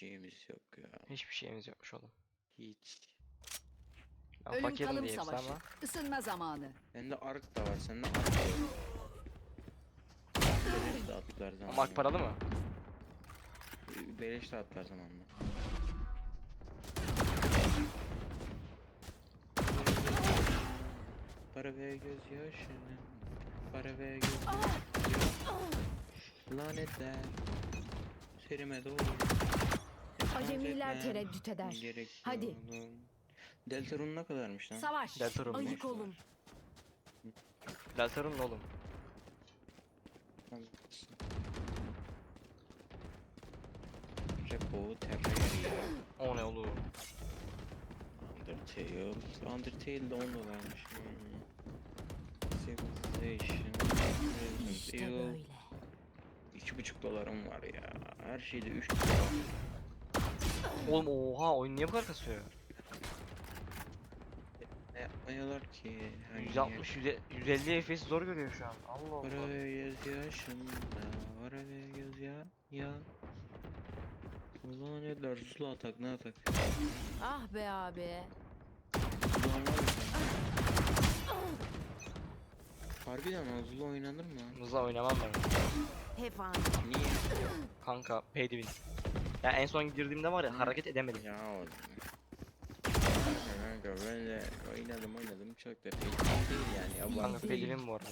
şeyimiz yok ya. Hiçbir şeyimiz yokmuş oğlum. Hiç. Ben Ölüm fakirim kalım diyeyim savaşı. ama. Isınma zamanı. Bende ark da var. Sende ark da yok. Beleş dağıttılar zamanla. Ama ak paralı mı? Beleş dağıttılar zamanla. Para ve gözyaşını Para ve gözyaşını Lanetler Serime doğru Acemiler tereddüt eder. gerek Hadi. Deltarune ne kadarmış lan? Savaş. Deltarune mu? Ayık olun. Deltarune ne oğlum? Repo Terraria O ne oğlum? Undertale Undertale de 10 dolarmış hmm. Civilization İşte böyle. 2,5 dolarım var ya Her şeyde 3 dolar Oğlum oha oyun niye bu kadar kasıyor? Ne yapmıyorlar ki Her 160 100 150 FPS zor görüyor şu an. Allah Allah. Para ve gözyaşında Para ve göz ya ya Ulan neler Zula atak ne atak Ah be abi. Zula var mı? Harbiden ha Zula oynanır mı? Hızla oynamam ben. Hep. Niye? Kanka pay to win. Ya en son girdiğimde var ya hareket edemedim. Ya o Kanka ben de oynadım oynadım çok da pek değil yani Kanka pay to win bu arada.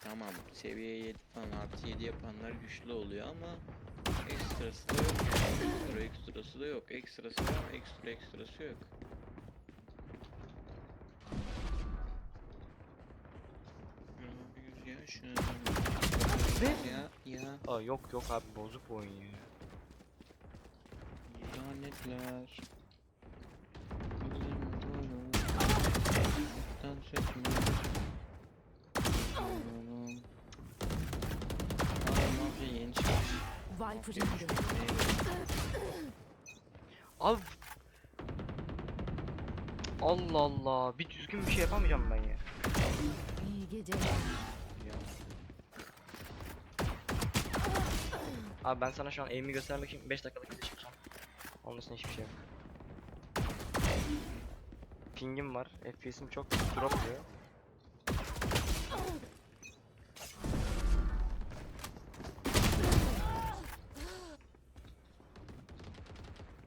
tamam seviye 7 falan artı 7 yapanlar güçlü oluyor ama ekstrası da yok ekstra ekstrası da yok ekstrası ama ekstra ekstrası yok Ya. Ya ya Aa yok yok abi bozuk bu oyun ya. Lanetler. Aa, mafya yeni çıkmış. Viper Allah Allah bir düzgün bir şey yapamayacağım ben ya. İyi geceler. Abi ben sana şu an aim'i göstermek için 5 dakikalık video çekeceğim. Onun dışında hiçbir şey yok. Ping'im var. FPS'im çok drop diyor.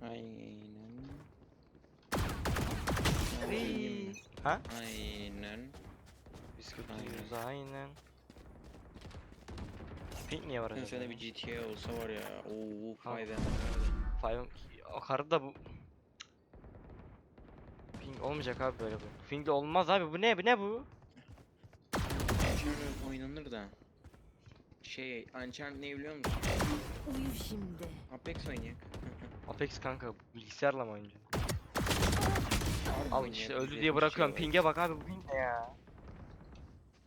Aynen. Hey. Ha? Aynen. Biz kötüyüz aynen. Ping niye var acaba? Sende bir GTA olsa var ya. Oo, Ha. fayda. O karı da bu... Ping olmayacak abi böyle bu. Ping olmaz abi bu ne bu ne bu? Uncharted oynanır da. Şey, Uncharted ne biliyor musun? Uyu şimdi. Apex oynayak. Apex kanka bilgisayarla mı oynayacaksın? Al işte öldü diye bırakıyorum. şey Ping'e bak abi bu ping ne ya?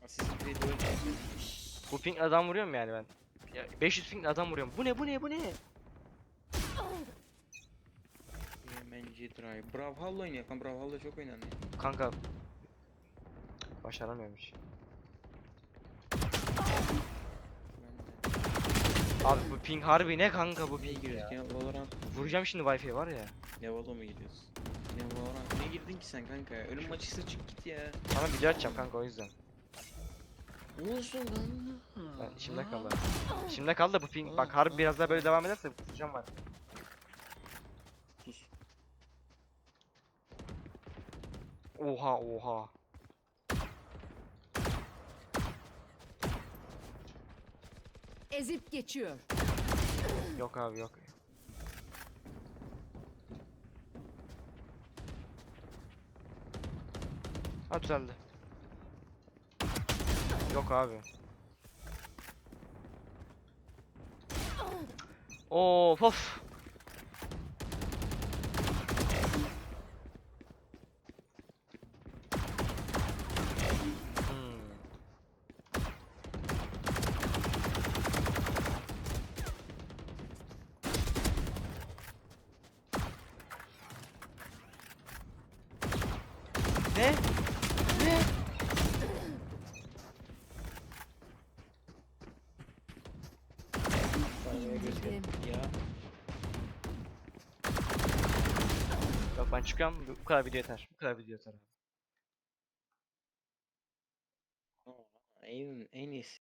Assassin's Creed öyle. Bu ping adam vuruyorum yani ben. Ya 500 ping adam vuruyorum. Bu ne bu ne bu ne? Yemenci Drive. Brawlhalla oynayak lan. Brawlhalla çok oynanıyor. Kanka de. Abi bu ping harbi ne kanka bu Ne ping giriyoruz ya? ya? Valorant. Vuracağım şimdi wifi var ya. Ne Valo mu gidiyorsun? Ne Valorant? Ne girdin ki sen kanka? Ölüm maçıysa çık git ya. Sana video açacağım kanka o yüzden. Olsun lan. Ben içimde kaldı. İçimde kaldı da bu ping. Bak harbi biraz daha böyle devam ederse vuracağım var. Oha oha. Ezip geçiyor. Yok abi yok. Ha düzeldi. Yok abi. Of of. Ne? Ne? Yok ben çıkıyorum. Bu kadar video yeter. Bu kadar video yeter. Evin en iyisi.